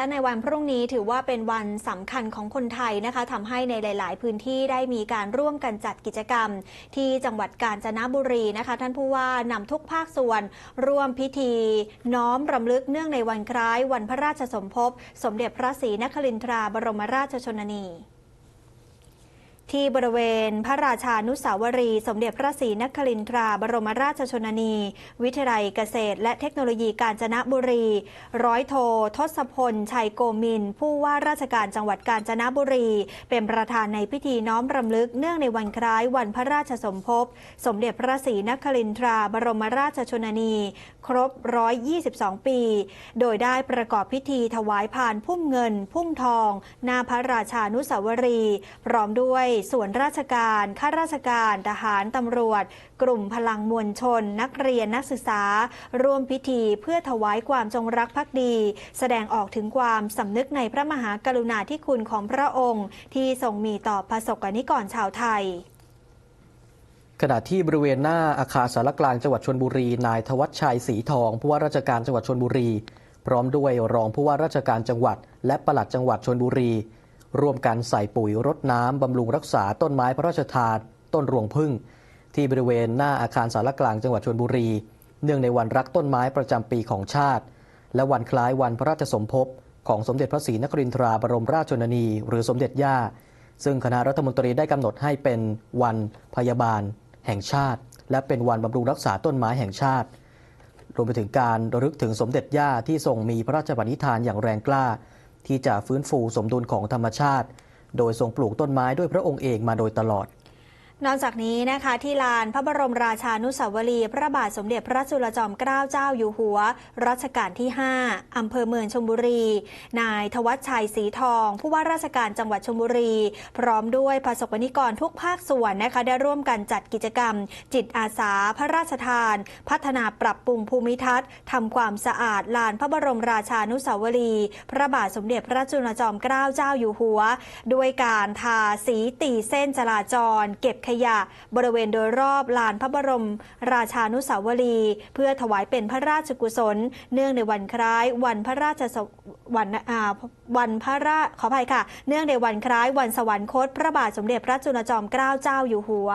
และในวันพรุ่งนี้ถือว่าเป็นวันสำคัญของคนไทยนะคะทำให้ในหลาย ๆ พื้นที่ได้มีการร่วมกันจัดกิจกรรม ที่จังหวัดกาญจนบุรีนะคะ ท่านผู้ว่านำทุกภาคส่วน ร่วมพิธี น้อมรำลึกเนื่องในวันคล้าย วันพระราชสมภพ สมเด็จพระศรีนครินทราบรมราชชนนี ที่บริเวณพระราชานุสาวรี สมเด็จพระศรีนครินทรา บรมราชชนนี วิทยาลัยเกษตร และเทคโนโลยีกาญจนบุรี ร้อยโท ทศพล ชัยโกมิน ผู้ว่าราชการจังหวัดกาญจนบุรี เป็นประธานในพิธีน้อมรำลึกเนื่องในวันคล้ายวันพระราชสมภพ สมเด็จพระศรีนครินทรา บรมราชชนนี ครบ 122 ปี โดยได้ประกอบพิธีถวายพานพุ่มเงิน พุ่มทอง หน้าพระราชานุสาวรี พร้อมด้วยส่วนราชการ ข้าราชการ ทหารตำรวจ กลุ่มพลังมวลชน นักเรียนนักศึกษา ร่วมพิธีเพื่อถวายความจงรักภักดี แสดงออกถึงความสำนึกในพระมหากรุณาธิคุณของพระองค์ ที่ทรงมีต่อประสบกนิกรชาวไทยขณะที่บริเวณหน้าอาคารสารกลางจังหวัดชนบุรี นายธวัชชัยศรีทองผู้ว่าราชการจังหวัดชนบุรี พร้อมด้วยรองผู้ว่าราชการจังหวัด และปลัดจังหวัดชนบุรี ร่วมกันใส่ปุ๋ยรดน้ำบำรุงรักษาต้นไม้พระราชทาน ต้นรวงพึ่ง ที่บริเวณหน้าอาคารสารกลางจังหวัดชนบุรี เนื่องในวันรักต้นไม้ประจำปีของชาติ และวันคล้ายวันพระราชสมภพของสมเด็จพระศรีนครินทราบรมราชชนนี หรือสมเด็จย่า ซึ่งคณะรัฐมนตรีได้กำหนดให้เป็นวันพยาบาล แห่งชาติ และเป็นวันบำรุงรักษาต้นไม้แห่งชาติ รวมไปถึงการระลึกถึงสมเด็จย่าที่ทรงมีพระราชปณิธานอย่างแรงกล้า ที่จะฟื้นฟูสมดุลของธรรมชาติ โดยทรงปลูกต้นไม้ด้วยพระองค์เองมาโดยตลอด นอกจากนี้นะคะที่ลานพระบรมราชานุสาวรีย์พระบาทสมเด็จพระจุลจอมเกล้าเจ้าอยู่หัว รัชกาลที่ 5 อำเภอเมืองชลบุรี นายทวัชชัยศรีทอง ผู้ว่าราชการจังหวัดชลบุรี พร้อมด้วยประสบนิกรทุกภาคส่วนนะคะได้ร่วมกันจัดกิจกรรม จิตอาสาพระราชทาน พัฒนาปรับปรุงภูมิทัศน์ทำความสะอาดลานพระบรมราชานุสาวรีย์พระบาทสมเด็จพระจุลจอมเกล้าเจ้าอยู่หัว ด้วยการทาสีตีเส้นจราจร เก็บยะ บริเวณโดยรอบลานพระบรม ราชานุสาวรีย์เพื่อถวายเป็นพระราชกุศล เนื่องในวันคล้ายวันพระราชวันอ่าวันพระราขออภัยค่ะ เนื่องในวันคล้ายวันสวรรคต พระบาทสมเด็จพระจุลจอมเกล้าเจ้าอยู่หัว